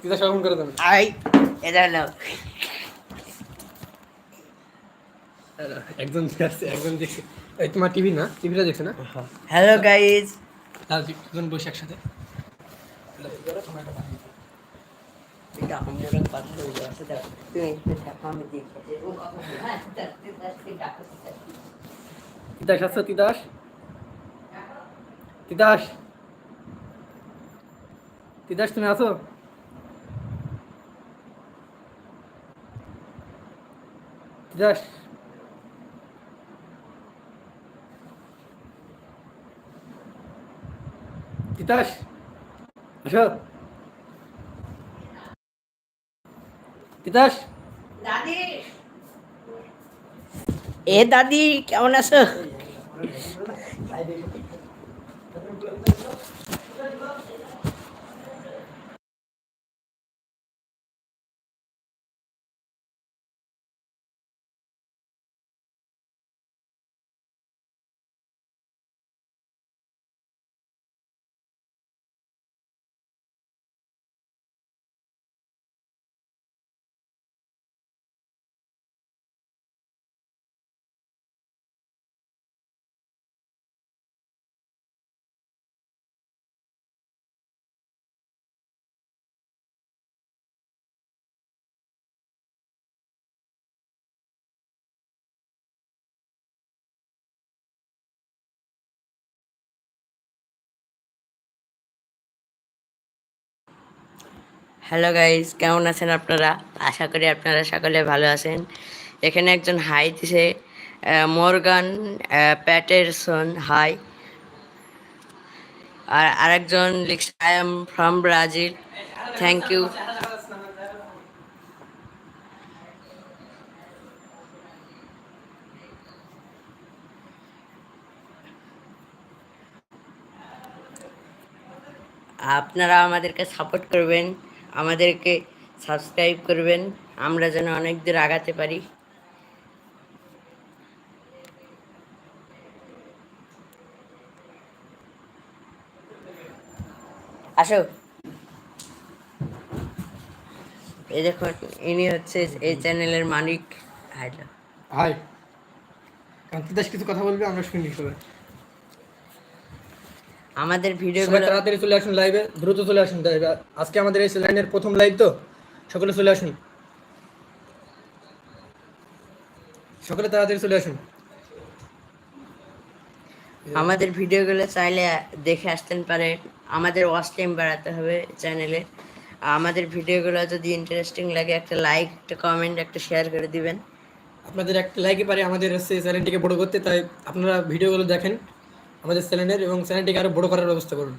Titas on করে দেবেন I এটা হলো একজন দেখছে একজন দেখছে এই তোমার টিভি না? টিভিটা দেখছে না? Hello guys. তাহলে দুজন বসে একসাথে। আছে হ্যাঁ তিতাস আসছো তিতাস? তিতাস? তিতাস তুমি আছো? তিতাস তিতাস আসো তিতাস দাদি এ দাদি কেমন আছো হ্যালো গাইজ কেমন আছেন আপনারা? আশা করি আপনারা সকলে ভালো আছেন। এখানে একজন হাই দিছে মর্গান প্যাটেরসন হাই। আর আরেকজন লিখছে I am from Brazil thank you আপনারা আমাদেরকে সাপোর্ট করবেন। আমাদেরকে সাবস্ক্রাইব করবেন। আমরা যেন অনেক দূর আগাতে পারি। আসো। এই দেখুন ইনি হচ্ছে এই চ্যানেলের মালিক। হ্যালো হাই কারণ তিতাস কিছু কথা বলবে, আমরা শুনি সবাই। আমাদের ভিডিওগুলো তাড়াতাড়ি চলে আসুন লাইভে দ্রুত চলে আসুন। লাইভে আজকে আমাদের এই লাইনের প্রথম লাইভ তো সকলে চলে আসুন। সকলে তাড়াতাড়ি চলে আসুন। আমাদের ভিডিওগুলো চাইলে দেখে আসতেন পারেন আমাদের ওয়াচ টাইম বাড়াতে হবে চ্যানেলে আমাদের ভিডিওগুলো যদি ইন্টারেস্টিং লাগে একটা লাইক একটা কমেন্ট একটা শেয়ার করে দিবেন। আপনাদের একটা লাইকে পারে আমাদের চ্যানেলটিকে বড় করতে তাই আপনারা ভিডিওগুলো দেখেন। আমাদের চ্যানেলের এবং চ্যানেলটিকে আরও বড় করার ব্যবস্থা করুন।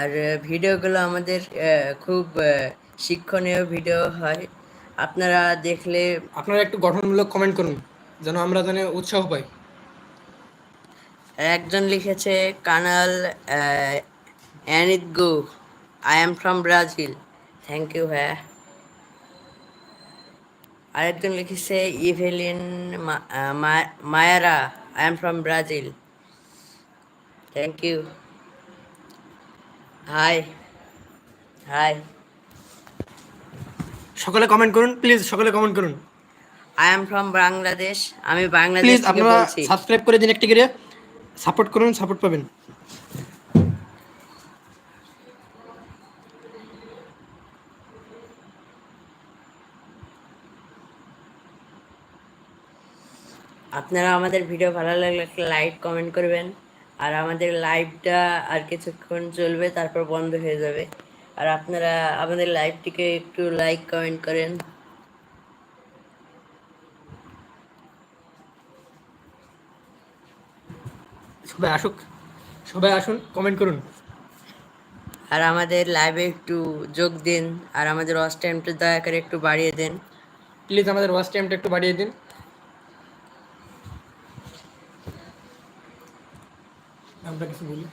আর ভিডিওগুলো আমাদের খুব শিক্ষণীয় ভিডিও হয়। আপনারা দেখলে আপনারা একটু গঠনমূলক কমেন্ট করুন যেন আমরা যেন উৎসাহ পাই। একজন লিখেছে কানাল অ্যানিত গো I am from Brazil thank you হ্যাঁ আরেকজন লিখেছে Evelyn Mayara I am from Brazil thank you hi hi সকলে কমেন্ট করুন প্লিজ সকলে কমেন্ট করুন। আই এম ফ্রম বাংলাদেশ আমি বাংলাদেশ প্লিজ আপনারা সাবস্ক্রাইব করে দিন একটি করে সাপোর্ট করুন সাপোর্ট পাবেন। আপনারা আমাদের ভিডিও ভালো লাগলে একটা লাইক কমেন্ট করবেন। আর আমাদের লাইভটা আর কিছুক্ষণ চলবে তারপর বন্ধ হয়ে যাবে। আর আপনারা আমাদের লাইভটিকে একটু লাইক কমেন্ট করেন। সবাই আসুক সবাই আসুন কমেন্ট করুন। আর আমাদের লাইভে একটু যোগ দিন আর আমাদের ওয়াচ টাইমটা দয়া করে একটু বাড়িয়ে দেন। প্লিজ আমাদের ওয়াচ টাইমটা একটু বাড়িয়ে দিন। আমরা কিছু বলি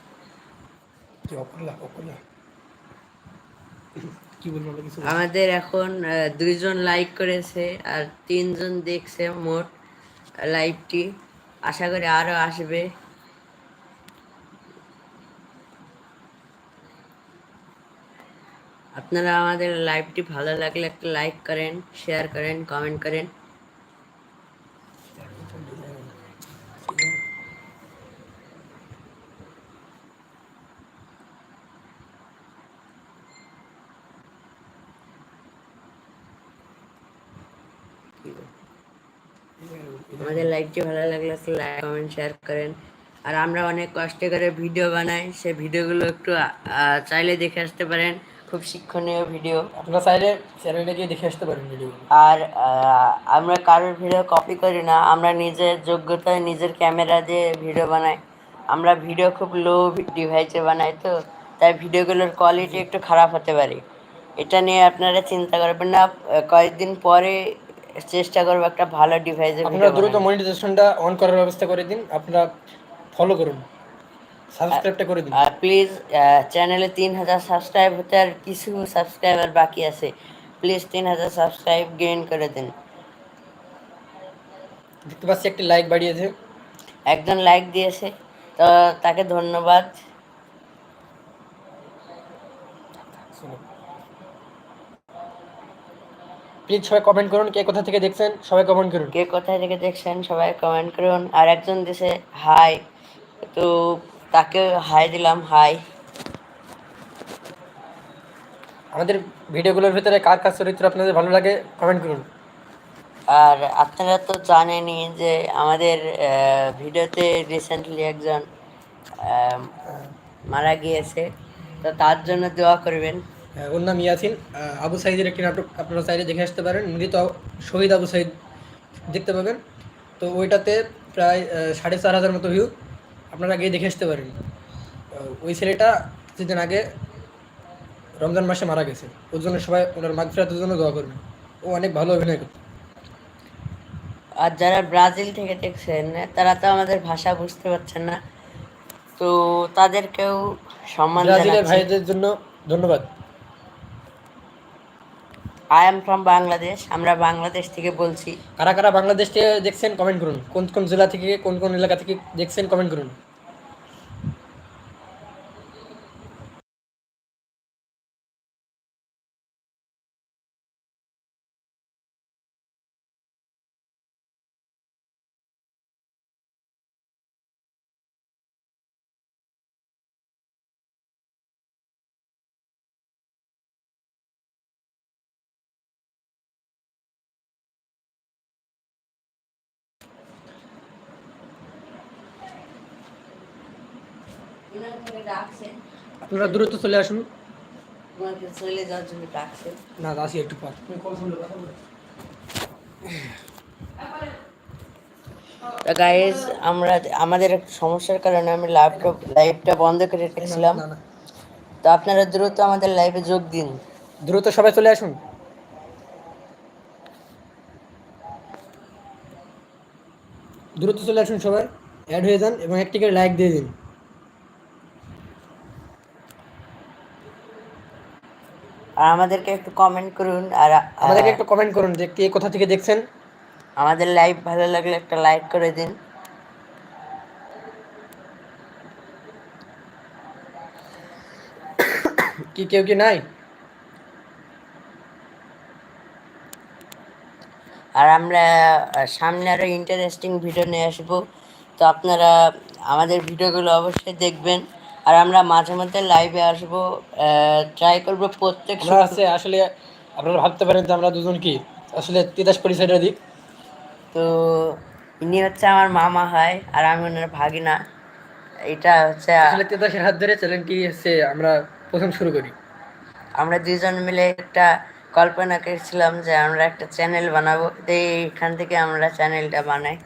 কি অপরলা অপরলা কি বলব আমরা কিছু আমাদের এখন দুইজন লাইক করেছে আর তিনজন দেখছে মোট লাইভটি আশা করি আরও আসবে। আপনারা আমাদের লাইভটি ভালো লাগলে একটা লাইক করেন শেয়ার করেন কমেন্ট করেন। আমাদের লাইভটি ভালো লাগলে লাইক কমেন্ট শেয়ার করেন। আর আমরা অনেক কষ্ট করে ভিডিও বানাই সে ভিডিওগুলো একটু চাইলে দেখে আসতে পারেন। খুব শিক্ষণীয় ভিডিও আপনারা চাইলে চ্যানেলে গিয়ে দেখে আসতে পারেন ভিডিও আর আমরা কারোর ভিডিও কপি করি না। আমরা নিজের যোগ্যতায় নিজের ক্যামেরা দিয়ে ভিডিও বানাই। আমরা ভিডিও খুব লো ডিভাইসে বানাই তো তাই ভিডিওগুলোর কোয়ালিটি একটু খারাপ হতে পারে। এটা নিয়ে আপনারা চিন্তা করবেন না। কয়েকদিন পরে চেষ্টা করব একটা ভালো ডিভাইসে আপনারা দ্রুত মনিটাইজেশনটা অন করার ব্যবস্থা করে দিন। আপনারা ফলো করুন। সাবস্ক্রাইবটা করে দিন। আর প্লিজ চ্যানেলে তিন হাজার সাবস্ক্রাইব হতে আর কিছু সাবস্ক্রাইবার বাকি আছে। প্লিজ তিন হাজার সাবস্ক্রাইব গেইন করে দিন। দেখতে পাচ্ছি একটি লাইক বাড়িয়েছে। একজন লাইক দিয়েছে। তো তাকে ধন্যবাদ। প্লিজ সবাই কমেন্ট করুন কে কোথা থেকে দেখছেন সবাই কমেন্ট করুন। কে কোথায় থেকে দেখছেন সবাই কমেন্ট করুন। আর একজন দিছে হাই তো তাকে হাই দিলাম হাই আমাদের ভিডিওগুলোর ভিতরে কার কার চরিত্র আপনাদের ভালো লাগে কমেন্ট করুন। আর আপনারা তো জানেনই যে আমাদের ভিডিওতে রিসেন্টলি একজন মারা গিয়েছে। তো তার জন্য দোয়া করবেন। ওর নাম ইয়াসিন। আবু সাইদের একটি নাটক আপনারা চাইলে দেখে আসতে পারেন। মৃত শহীদ আবু সাইদ দেখতে পাবেন। তো ওইটাতে প্রায় সাড়ে চার হাজার মতো ভিউ আপনারা গিয়ে দেখে আসতে পারেন। ওই ছেলেটা কিছুদিন আগে রমজান মাসে মারা গেছে। ওর জন্য সবাই ওনার মাগ ফেরাতের জন্য দোয়া করবেন। ও অনেক ভালো অভিনয় করতো। আর যারা ব্রাজিল থেকে দেখছেন তারা তো আমাদের ভাষা বুঝতে পারছেন না। তো তাদেরকেও সম্মান ব্রাজিলের ভাইদের জন্য ধন্যবাদ। আই এম ফ্রম বাংলাদেশ আমরা বাংলাদেশ থেকে বলছি। কারা কারা বাংলাদেশ থেকে দেখছেন কমেন্ট করুন। কোন কোন জেলা থেকে, কোন কোন এলাকা থেকে দেখছেন কমেন্ট করুন। আপনারা দ্রুত চলে আসুন। চলে যাওয়ার জন্য না আসি একটু পর। গাইজ আমরা আমাদের একটা সমস্যার কারণে আমি ল্যাপটপ লাইভটা বন্ধ করে রেখেছিলাম। তো আপনারা দ্রুত আমাদের লাইভে যোগ দিন। দ্রুত সবাই চলে আসুন। দ্রুত চলে আসুন সবাই। অ্যাড হয়ে যান এবং একটিকে লাইক দিয়ে দিন। আর আমাদেরকে একটু কমেন্ট করুন আর আমাদেরকে একটু কমেন্ট করুন যে কে কোথা থেকে দেখছেন। আমাদের লাইভ ভালো লাগলে একটা লাইক করে দিন। কি কেউ কি নাই? আর আমরা সামনে আরও ইন্টারেস্টিং ভিডিও নিয়ে আসব। তো আপনারা আমাদের ভিডিওগুলো অবশ্যই দেখবেন। আর আমরা মাঝে মধ্যে লাইভে আসব ট্রাই করব প্রত্যেক আছে আসলে আপনারা ভাবতে পারেন যে আমরা দুজন কি? আসলে তিতাস পরিচয়টা দিক। তো ইনি হচ্ছে আমার মামা হয় আর আমি ওনার ভাগিনা। এটা হচ্ছে আসলে তিতাসের হাত ধরে চ্যানেলটি হচ্ছে আমরা প্রথম শুরু করি। আমরা দুজন মিলে একটা কল্পনা করেছিলাম যে আমরা একটা চ্যানেল বানাবো। তো এইখান থেকে আমরা চ্যানেলটা বানাই।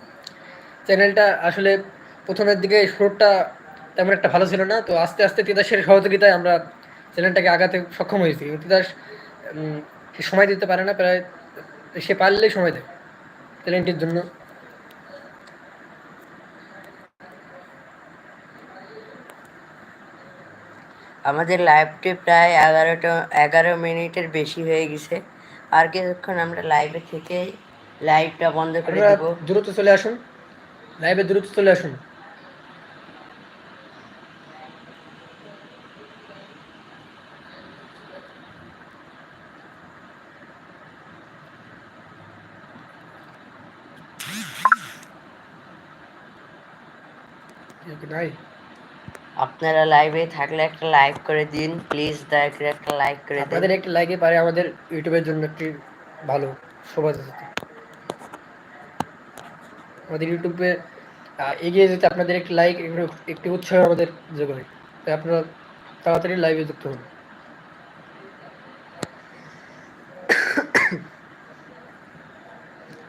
চ্যানেলটা আসলে প্রথমের দিকে শুরুটা তেমন একটা ভালো ছিল না। তো আস্তে আস্তে তিতাসের সহযোগিতায় আমরা চ্যানেলটাকে আগাতে সক্ষম হয়েছি। কিন্তু তিতাস সময় দিতে পারে না প্রায় সে পারলেই সময় দেয় চ্যানেলটির জন্য। আমাদের লাইভটি প্রায় এগারোটা এগারো মিনিটের বেশি হয়ে গেছে। আর কিছুক্ষণ আমরা লাইভে থেকে লাইভটা বন্ধ করে দেবো। দ্রুত চলে আসুন। লাইভে দ্রুত চলে আসুন। নাই আপনারা লাইভে থাকলে একটা লাইক করে দিন প্লিজ দয়া করে একটা লাইক করে দিন। আপনাদের একটি লাইকে পারে আমাদের ইউটিউবের জন্য একটি ভালো শোভা যেতে আমাদের ইউটিউবে এগিয়ে যেতে আপনাদের একটি লাইক একটি উৎসাহ আমাদের যোগায়। তাই আপনারা তাড়াতাড়ি লাইভে যুক্ত হন।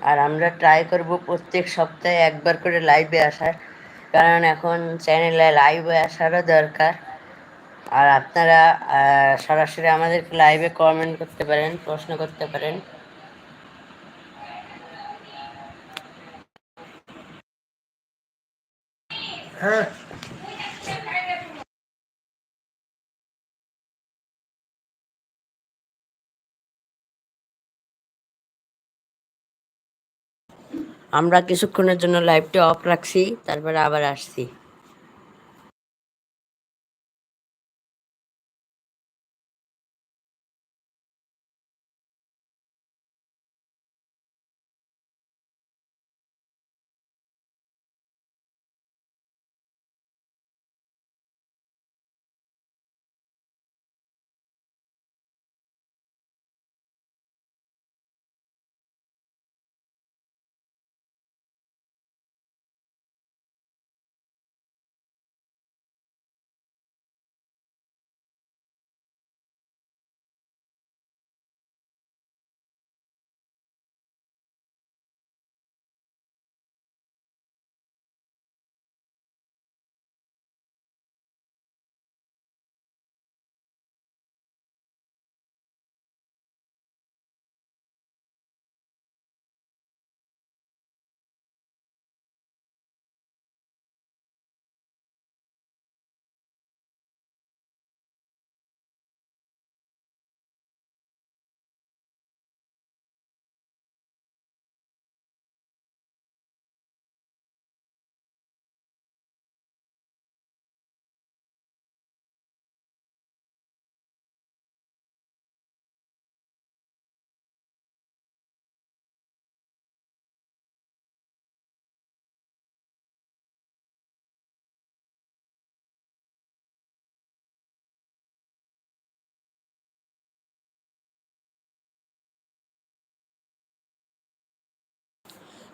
আর আমরা ট্রাই করব প্রত্যেক সপ্তাহে একবার করে লাইভে আসার। কারণ এখন চ্যানেলে লাইভে আসারও দরকার। আর আপনারা সরাসরি আমাদেরকে লাইভে কমেন্ট করতে পারেন, প্রশ্ন করতে পারেন। হ্যাঁ। আমরা কিছুক্ষণের জন্য লাইভটি অফ রাখছি তারপরে আবার আসছি।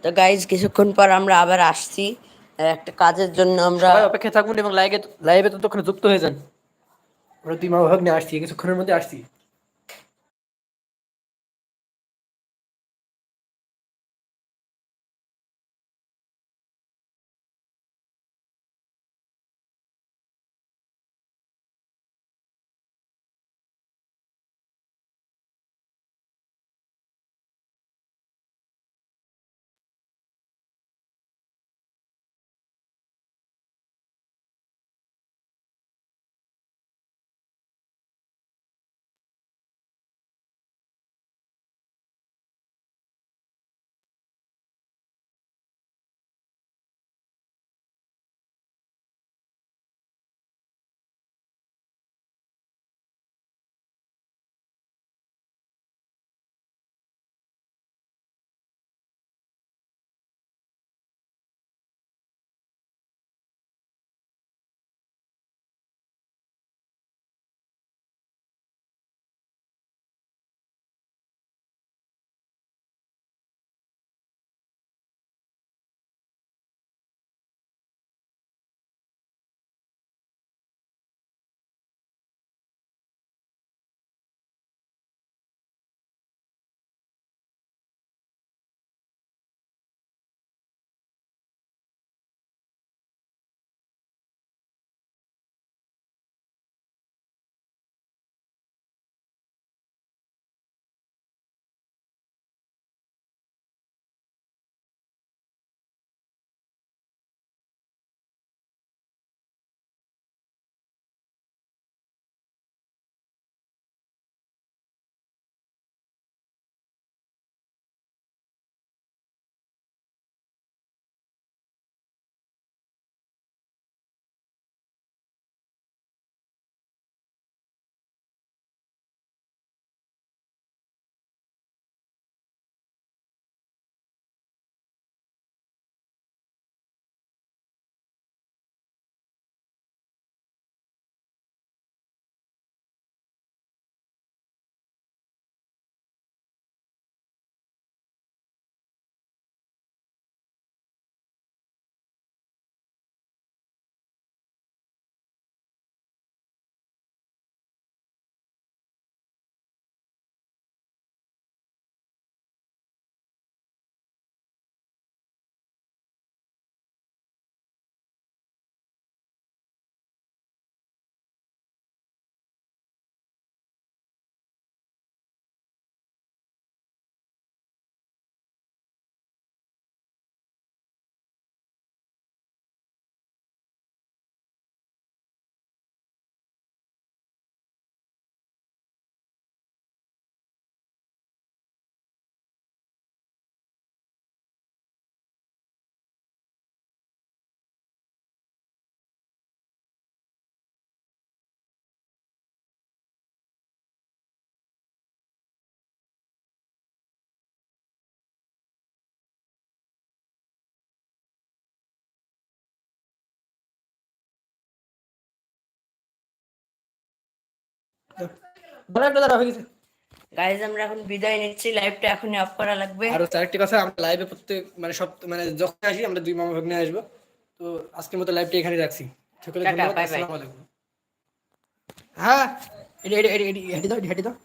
তো গাইজ কিছুক্ষণ পর আমরা আবার আসছি। একটা কাজের জন্য আমরা অপেক্ষা থাকুন এবং লাইভে লাইভে ততক্ষণে যুক্ত হয়ে যান। আমরা দুই মা ভাগ্নে আসছি কিছুক্ষণের মধ্যে আসছি। হয়ে গেছে। গাইজ আমরা এখন বিদায় নিচ্ছি। লাইভটা এখনই অফ করা লাগবে। আর আরেকটি কথা আমরা লাইভে প্রত্যেক মানে সব মানে যখন আসি আমরা দুই মামা ভাগ্নে আসব। তো আজকের মতো লাইভটা এখানে রাখছি। সকলে. আসসালামু আলাইকুম। হ্যাঁ এটি এটি এটি এটি হেঁটে দাও এটি হেঁটে দাও।